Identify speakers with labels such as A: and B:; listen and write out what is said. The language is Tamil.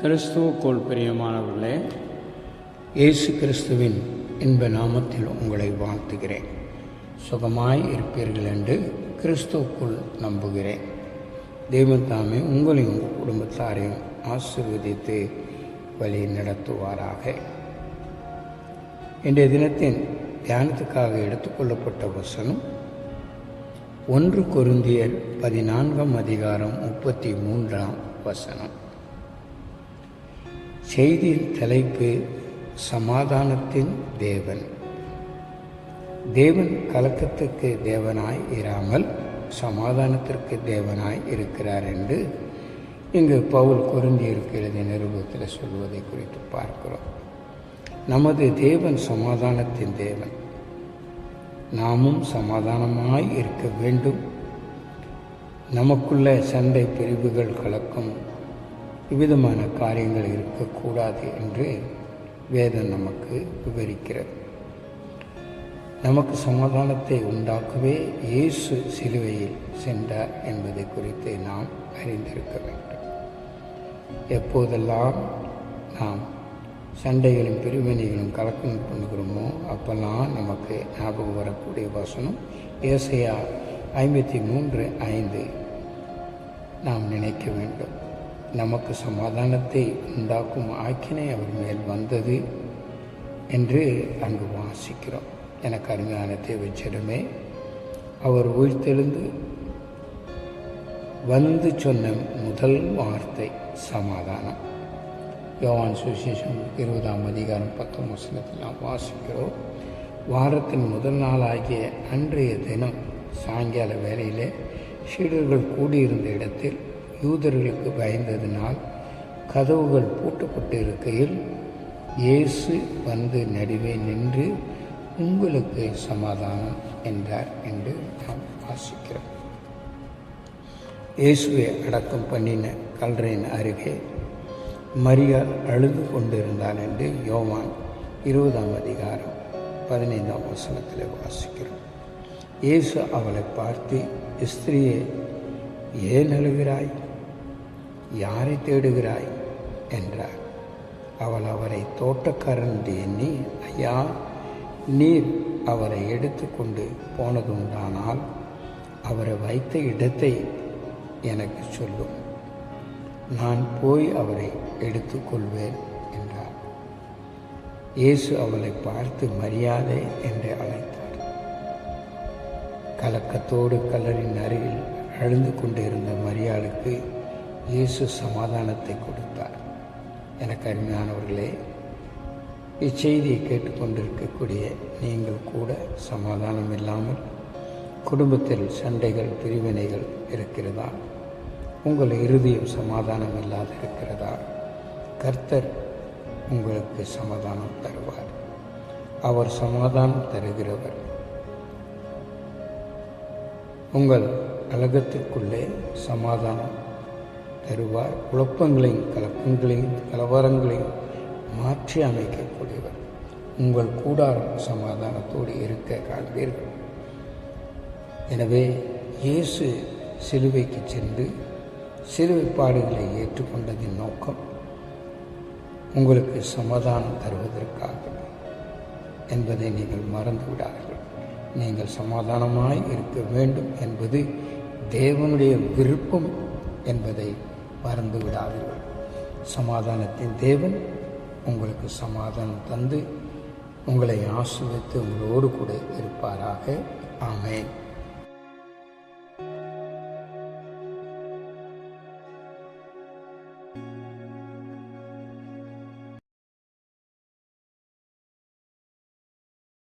A: கிறிஸ்துவுக்குள் பிரியமானவர்களே இயேசு கிறிஸ்துவின் இன்ப நாமத்தில் உங்களை வாழ்த்துகிறேன். சுகமாய் இருப்பீர்கள் என்று கிறிஸ்துவுக்குள் நம்புகிறேன். தெய்வத்தாமே உங்களையும் உங்கள் குடும்பத்தாரையும் ஆசீர்வதித்து வழி நடத்துவாராக. இன்றைய தினத்தின் தியானத்துக்காக எடுத்துக்கொள்ளப்பட்ட வசனம் ஒன்று கொருந்தியர் பதினான்காம் அதிகாரம் முப்பத்தி மூன்றாம் வசனம். செய்தியின் தலைப்பு சமாதானத்தின் தேவன். தேவன் கலக்கத்துக்கு தேவனாய் இராமல் சமாதானத்திற்கு தேவனாய் இருக்கிறார் என்று இங்கு பவுல் குறைஞ்சி எழுதிய நிருபத்தில் சொல்வதை குறித்து பார்க்கிறோம். நமது தேவன் சமாதானத்தின் தேவன். நாமும் சமாதானமாய் இருக்க வேண்டும். நமக்குள்ள சண்டை பிரிவுகள் கலக்கும். இவ்விதமான காரியங்கள் இருக்கக்கூடாது என்று வேதம் நமக்கு விவரிக்கிறது. நமக்கு சமாதானத்தை உண்டாக்கவே இயேசு சிலுவையில் சென்றார் என்பதை குறித்து நாம் அறிந்திருக்க வேண்டும். எப்போதெல்லாம் நாம் சண்டைகளும் பிரிவினைகளும் கலக்கம் பண்ணுகிறோமோ அப்போல்லாம் நமக்கு ஞாபகம் வரக்கூடிய வசனம் ஏசையா ஐம்பத்தி மூன்று ஐந்து நாம் நினைக்க வேண்டும். நமக்கு சமாதானத்தை உண்டாக்கும் ஆக்கினை அவர் மேல் வந்தது என்று அங்கு வாசிக்கிறோம். எனக்கு அருமையான தேவச்சிடமே அவர் உயிர்த்தெழுந்து வந்து சொன்ன முதல் வார்த்தை சமாதானம். யோவான் சுசேஷம் இருபதாம் அதிகாரம் பத்தாம் வசனத்தில் நாம் வாசிக்கிறோம். வாரத்தின் முதல் நாளாகிய அன்றைய தினம் சாயங்கால வேலையிலே சீடர்கள் கூடியிருந்த இடத்தில் யூதர்களுக்கு பயந்ததினால் கதவுகள் பூட்டப்பட்டு இருக்கையில் இயேசு வந்து நடுவே நின்று உங்களுக்கு சமாதானம் என்றார் என்று நாம் வாசிக்கிறோம். இயேசுவை அடக்கம் பண்ணின கல்றையின் அருகே மரியாள் அழுது கொண்டிருந்தாள் என்று யோவான் இருபதாம் அதிகாரம் பதினைந்தாம் வசனத்தில் வாசிக்கிறோம். இயேசு அவளை பார்த்து ஸ்திரியே ஏன் அழுகிறாய்? யாரை தேடுகிறாய்? என்றார். அவள் அவரை தோட்டக்காரன் எண்ணி ஐயா நீர் அவரை எடுத்துக்கொண்டு போனதுண்டானால் அவரை வைத்த இடத்தை எனக்கு சொல்லும். நான் போய் அவரை எடுத்துக்கொள்வேன் என்றார். இயேசு அவளை பார்த்து மரியாதை என்று அழைத்தார். கலக்கத்தோடு கல்லறின் அருகில் அழுந்து கொண்டிருந்த மரியாளுக்கு இயேசு சமாதானத்தை கொடுத்தார். எனக்கு அருமையானவர்களே இச்செய்தியை கேட்டுக்கொண்டிருக்கக்கூடிய நீங்கள் கூட சமாதானம் இல்லாமல் குடும்பத்தில் சண்டைகள் பிரிவினைகள் இருக்கிறதா? உங்கள் இறுதியும் சமாதானம் இல்லாது இருக்கிறதா? கர்த்தர் உங்களுக்கு சமாதானம் தருவார். அவர் சமாதானம் தருகிறவர். உங்கள் அழகத்திற்குள்ளே சமாதானம் தருவார் குழப்பங்களையும் கலக்கங்களையும் கலவரங்களையும் மாற்றி அமைக்கக்கூடியவர். உங்கள் கூடாரம் சமாதானத்தோடு இருக்க காண்பீர்கள். எனவே இயேசு சிலுவைக்கு சென்று சிலுவை பாடுகளை ஏற்றுக்கொண்டதின் நோக்கம் உங்களுக்கு சமாதானம் தருவதற்காக என்பதை நீங்கள் மறந்து விடார்கள் நீங்கள் சமாதானமாய் இருக்க வேண்டும் என்பது தேவனுடைய விருப்பம் என்பதை மறந்து விடாதீர்கள். சமாதானத்தின் தேவன் உங்களுக்கு சமாதானம் தந்து உங்களை ஆசிர்வித்து உங்களோடு கூட இருப்பாராக. ஆமேன்.